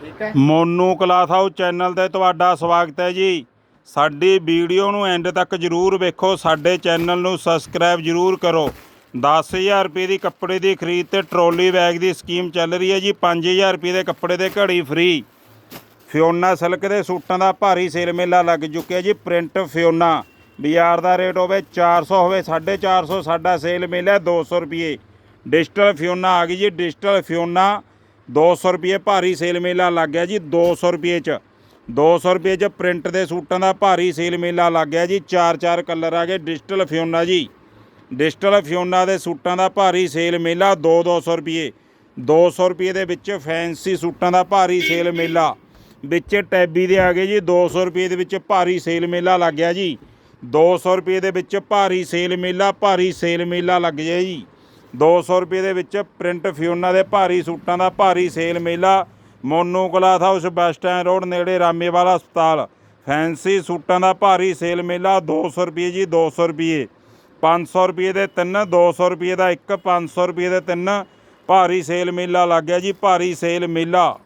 ਠੀਕ ਹੈ। Monu cloth house channel ਤੇ ਤੁਹਾਡਾ ਸਵਾਗਤ ਹੈ ਜੀ। ਸਾਡੀ ਵੀਡੀਓ ਨੂੰ ਐਂਡ ਤੱਕ ਜਰੂਰ ਵੇਖੋ, ਸਾਡੇ ਚੈਨਲ ਨੂੰ ਸਬਸਕ੍ਰਾਈਬ ਜਰੂਰ ਕਰੋ। 10000 ਰੁਪਏ ਦੀ ਕੱਪੜੇ ਦੀ ਖਰੀਦ ਤੇ ਟਰੋਲੀ ਬੈਗ ਦੀ ਸਕੀਮ ਚੱਲ ਰਹੀ ਹੈ ਜੀ 5000 ਰੁਪਏ ਦੇ ਕੱਪੜੇ ਦੇ ਘੜੀ ਫ੍ਰੀ ਫਿਓਨਾ ਸਿਲਕ ਦੇ ਸੂਟਾਂ ਦਾ ਭਾਰੀ ਸੇਲ ਮੇਲਾ ਲੱਗ ਚੁੱਕਿਆ ਜੀ, ਪ੍ਰਿੰਟ ਫਿਓਨਾ। ਬਾਜ਼ਾਰ ਦਾ ਰੇਟ ਹੋਵੇ 400 ਹੋਵੇ 450 ਸਾਡਾ ਸੇਲ ਮੇਲਾ ਹੈ 200 ਰੁਪਏ। ਡਿਜੀਟਲ ਫਿਓਨਾ ਆ ਗਈ ਜੀ, ਡਿਜੀਟਲ ਫਿਓਨਾ। 200 ਰੁਪਏ ਭਾਰੀ ਸੇਲ ਮੇਲਾ ਲੱਗ ਗਿਆ ਜੀ 200 ਰੁਪਏ ਚ। 200 ਰੁਪਏ ਚ ਪ੍ਰਿੰਟ ਦੇ ਸੂਟਾਂ ਦਾ ਭਾਰੀ ਸੇਲ ਮੇਲਾ ਲੱਗ ਗਿਆ ਜੀ, ਚਾਰ ਚਾਰ ਕਲਰ ਆ ਗਏ, ਡਿਜੀਟਲ ਫਿਓਨਾ ਜੀ। ਡਿਜੀਟਲ ਫਿਓਨਾ ਦੇ ਸੂਟਾਂ ਦਾ ਭਾਰੀ ਸੇਲ ਮੇਲਾ 2 200 ਰੁਪਏ। 200 ਰੁਪਏ ਦੇ ਵਿੱਚ ਫੈਂਸੀ ਸੂਟਾਂ ਦਾ ਭਾਰੀ ਸੇਲ ਮੇਲਾ। ਵਿੱਚ ਟੈਬੀ ਦੇ ਆ ਗਏ ਜੀ 200 ਰੁਪਏ ਦੇ ਵਿੱਚ ਭਾਰੀ ਸੇਲ ਮੇਲਾ ਲੱਗ ਗਿਆ ਜੀ। 200 ਰੁਪਏ ਦੇ ਵਿੱਚ ਭਾਰੀ ਸੇਲ ਮੇਲਾ, ਭਾਰੀ ਸੇਲ ਮੇਲਾ ਲੱਗ ਗਿਆ ਜੀ। 200 ਰੁਪਏ ਦੇ ਵਿੱਚ ਪ੍ਰਿੰਟ ਫਿਓਨਾ ਦੇ ਭਾਰੀ ਸੂਟਾਂ ਦਾ ਭਾਰੀ ਸੇਲ ਮੇਲਾ Monu cloth house, bus stand road, ਨੇੜੇ ਰਾਮੇਵਾਲਾ ਹਸਪਤਾਲ। ਫੈਂਸੀ ਸੂਟਾਂ ਦਾ ਭਾਰੀ ਸੇਲ ਮੇਲਾ 200 ਰੁਪਏ ਜੀ 200 ਰੁਪਏ। 500 ਰੁਪਏ ਦੇ ਤਿੰਨ 200 ਰੁਪਏ ਦਾ ਇੱਕ 500 ਰੁਪਏ ਦੇ ਤਿੰਨ। ਭਾਰੀ ਸੇਲ ਮੇਲਾ ਲੱਗ ਗਿਆ ਜੀ, ਭਾਰੀ ਸੇਲ ਮੇਲਾ।